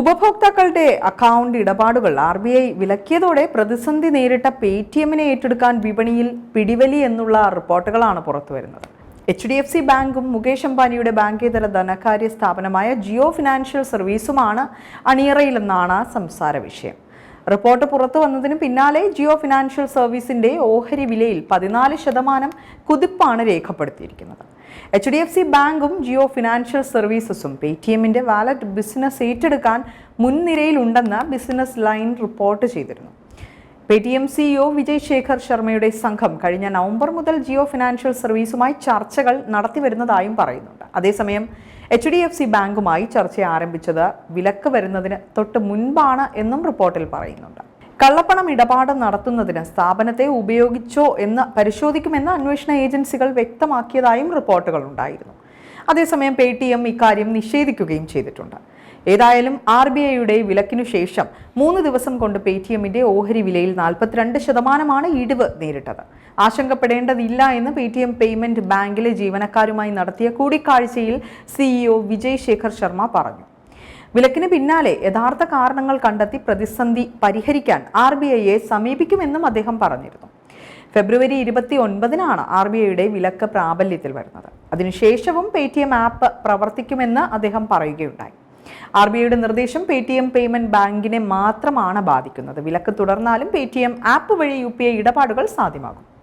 ഉപഭോക്താക്കളുടെ അക്കൗണ്ട് ഇടപാടുകൾ R B I വിലക്കിയതോടെ പ്രതിസന്ധി നേരിട്ട പേ ടി എമ്മിനെ ഏറ്റെടുക്കാൻ വിപണിയിൽ പിടിവലി എന്നുള്ള റിപ്പോർട്ടുകളാണ് പുറത്തുവരുന്നത്. എച്ച് ഡി എഫ് സി ബാങ്കും മുകേഷ് അംബാനിയുടെ ബാങ്കേതര ധനകാര്യ സ്ഥാപനമായ ജിയോ ഫിനാൻഷ്യൽ സർവീസുമാണ് അണിയറയിലെന്നാണ് സംസാര വിഷയം റിപ്പോർട്ട് പുറത്തു വന്നതിന് പിന്നാലെ ജിയോ ഫിനാൻഷ്യൽ സർവീസിന്റെ ഓഹരി വിലയിൽ പതിനാല് ശതമാനം കുതിപ്പാണ് രേഖപ്പെടുത്തിയിരിക്കുന്നത്. എച്ച് ഡി എഫ് സി ബാങ്കും ജിയോ ഫിനാൻഷ്യൽ സർവീസസും പേ ടി എമ്മിന്റെ വാലറ്റ് ബിസിനസ് ഏറ്റെടുക്കാൻ മുൻനിരയിലുണ്ടെന്ന് ബിസിനസ് ലൈൻ റിപ്പോർട്ട് ചെയ്തിരുന്നു. Paytm CEO Vijay Shekhar ശർമ്മയുടെ സംഘം കഴിഞ്ഞ നവംബർ മുതൽ ജിയോ ഫിനാൻഷ്യൽ സർവീസുമായി ചർച്ചകൾ നടത്തിവരുന്നതായും പറയുന്നുണ്ട്. അതേസമയം എച്ച് ഡി എഫ് സി ബാങ്കുമായി ചർച്ച ആരംഭിച്ചത് വിലക്ക് വരുന്നതിന് തൊട്ട് മുൻപാണ് എന്നും റിപ്പോർട്ടിൽ പറയുന്നുണ്ട്. കള്ളപ്പണം ഇടപാട് നടത്തുന്നതിന് സ്ഥാപനത്തെ ഉപയോഗിച്ചോ എന്ന് പരിശോധിക്കുമെന്ന് അന്വേഷണ ഏജൻസികൾ വ്യക്തമാക്കിയതായും റിപ്പോർട്ടുകൾ ഉണ്ടായിരുന്നു. അതേസമയം പേ ടി എം ഇക്കാര്യം നിഷേധിക്കുകയും ചെയ്തിട്ടുണ്ട്. ഏതായാലും ആർ ബി ഐയുടെ വിലക്കിനു ശേഷം മൂന്ന് ദിവസം കൊണ്ട് പേ ടി എമ്മിന്റെ ഓഹരി വിലയിൽ നാൽപ്പത്തിരണ്ട് ശതമാനമാണ് ഇടിവ് നേരിട്ടത്. ആശങ്കപ്പെടേണ്ടതില്ല എന്ന് പേ ടി എം പേയ്മെന്റ് ബാങ്കിലെ ജീവനക്കാരുമായി നടത്തിയ കൂടിക്കാഴ്ചയിൽ സിഇഒ വിജയ് ശേഖർ ശർമ്മ പറഞ്ഞു. വിലക്കിന് പിന്നാലെ യഥാർത്ഥ കാരണങ്ങൾ കണ്ടെത്തി പ്രതിസന്ധി പരിഹരിക്കാൻ ആർ ബി ഐയെ സമീപിക്കുമെന്നും അദ്ദേഹം പറഞ്ഞിരുന്നു. ഫെബ്രുവരി ഇരുപത്തി ഒൻപതിനാണ് ആർ ബി ഐയുടെ വിലക്ക് പ്രാബല്യത്തിൽ വരുന്നത്. അതിനുശേഷവും പേ ടി എം ആപ്പ് പ്രവർത്തിക്കുമെന്ന് അദ്ദേഹം പറയുകയുണ്ടായി. ആർ ബി ഐയുടെ നിർദ്ദേശം പേ ടി എം പേയ്മെന്റ് ബാങ്കിനെ മാത്രമാണ് ബാധിക്കുന്നത്. വിലക്ക് തുടർന്നാലും പേ ടി എം ആപ്പ് വഴി യു പി ഐ ഇടപാടുകൾ സാധ്യമാകും.